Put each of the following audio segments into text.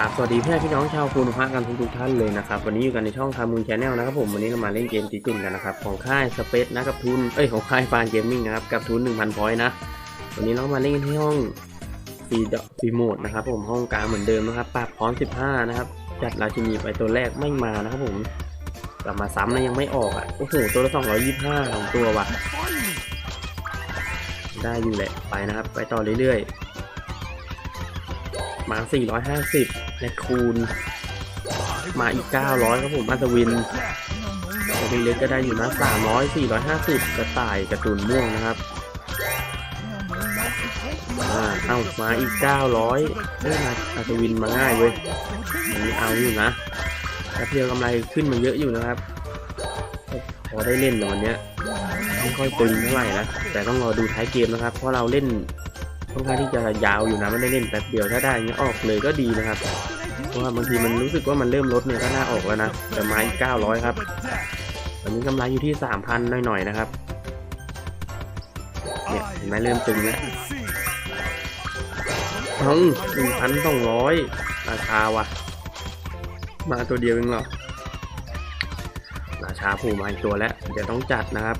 ราบสวัสดีเพื่อนพี่น้องชาวคูนุภากันทุกทุกๆท่านเลยนะครับวันนี้อยู่กันในช่องคามูลชาแนลนะครับผมวันนี้เรามาเล่นเกมจีจุนกันนะครับของค่ายสเปซนะกับทุนเอ้ยของค่ายฟานเกมมิ่งนะครับกับทุน1,000พอยต์นะวันนี้เรามาเล่นที่ห้องฟรีดอกฟรีโหมดนะครับผมห้องกลางเหมือนเดิมนะครับปรับพร้อม15นะครับจัดราชินีไปตัวแรกไม่มานะครับผมกลับมาซ้ำนะยังไม่ออกอะโอ้โหตัวละ225ของตัวว่ะได้อยู่แหละไปนะครับ ไปต่อเรื่อยๆ มา 450ในคูณ มาอีก 900 ครับผมอัศวินอัศวินเล็กก็ได้อยู่นะ 300 450 กระต่ายกระตุนม่วงนะครับอ่าเอามาอีก 900เอ้ยมาอัศวินมาง่ายเว้ยอันนี้เอาอยู่นะแป๊บเดียวกำไรขึ้นมาเยอะอยู่นะครับ พอได้เล่นในวันนี้ไม่ค่อยตึงเท่าไหร่นะ แต่ต้องรอดูท้ายเกมนะครับ เพราะเราเล่น ค่อนข้างที่จะยาวอยู่นะไม่ได้เล่นแป๊บเดียวถ้าได้เงี้ยออกเลยก็ดีนะครับ เพราะว่าบางทีมันรู้สึกว่ามันเริ่มลดเนี่ยก็น่าออกแล้วนะแต่ไม้เก้าร้อยครับตอนนี้กำไรอยู่ที่สามพันหน่อยๆนะครับเนี่ยเห็นไหมเริ่มตึงแล้วทั้งหนึ่งพันสองร้อยราคาว่ะ มาตัวเดียวเองหรอราชาผูมาอีกตัวแล้วเดี๋ยวต้องจัดนะครับ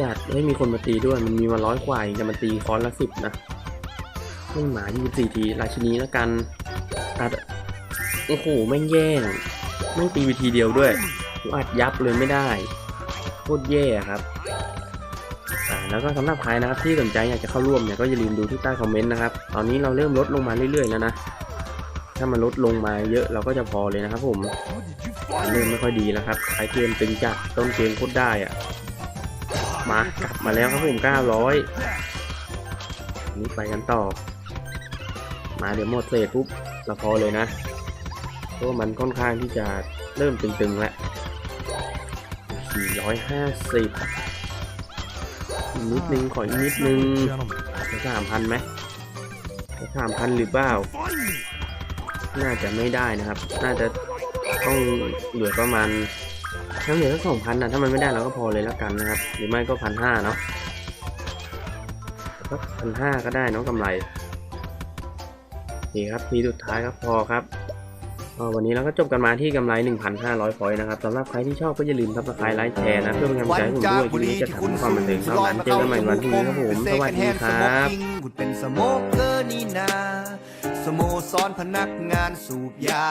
จัดไม่มีคนมาตีด้วย มันมีมาร้อยกว่าจะมาตีคอนละสิบนะไม่หมา24ทีราชินีแล้วกันอัดโอ้โหแม่งแย่งแม่งตีวิธีเดียวด้วยอัดยับเลยไม่ได้โคตรแย่ครับอ่าแล้วก็สำหรับใครนะครับที่สนใจอยากจะเข้าร่วมเนี่ยก็อย่าลืมดูที่ใต้คอมเมนต์นะครับตอนนี้เราเริ่มลดลงมาเรื่อยๆแล้วนะถ้ามันลดลงมาเยอะเราก็จะพอเลยนะครับผมเริ่มไม่ค่อยดีแล้วครับท้ายเกมตึงจัดต้นเกมโคตรได้อะ มากลับมาแล้วครับผม900นี่ไปกันต่อ มาเดี๋ยวหมดเศษปุ๊บเราพอเลยนะเพราะว่ามันค่อนข้างที่จะเริ่มตึงๆแล้ว450นิดนึงขออีกนิดนึงสามพันไหมสามพันหรือเปล่า น่าจะไม่ได้นะครับ น่าจะต้องเหลือประมาณ ถ้าเหลือสักสองพันนะถ้ามันไม่ได้เราก็พอเลยแล้วกันนะครับ หรือไม่ก็พันห้าเนาะก็พันห้าก็ได้เนาะกำไรนี่ครับทีสุดท้ายครับพอครับวันนี้เราก็จบกันมาที่กำไร 1,500พอยต์นะครับสำหรับใครที่ชอบก็อย่าลืมซับสไครต์ไลค์แชร์นะ เพื่อเป็นกำลังใจให้ผมด้วยที่นี้จะทำความบันเทิงเท่านั้นเจอกันใหม่วันพรุ่งนี้ครับผมสวัสดีครับคุณเป็นสโมเกอร์นี่นาสโมสรพนักงานสูบยา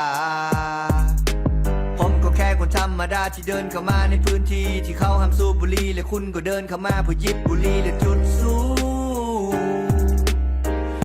รมดาที่เดินเข้ามาในพื้นที่ที่เขาห้ามสูบบุหรี่และคุณก็เดินเข้ามาเพื่อหยิบบุหรี่และจุดสู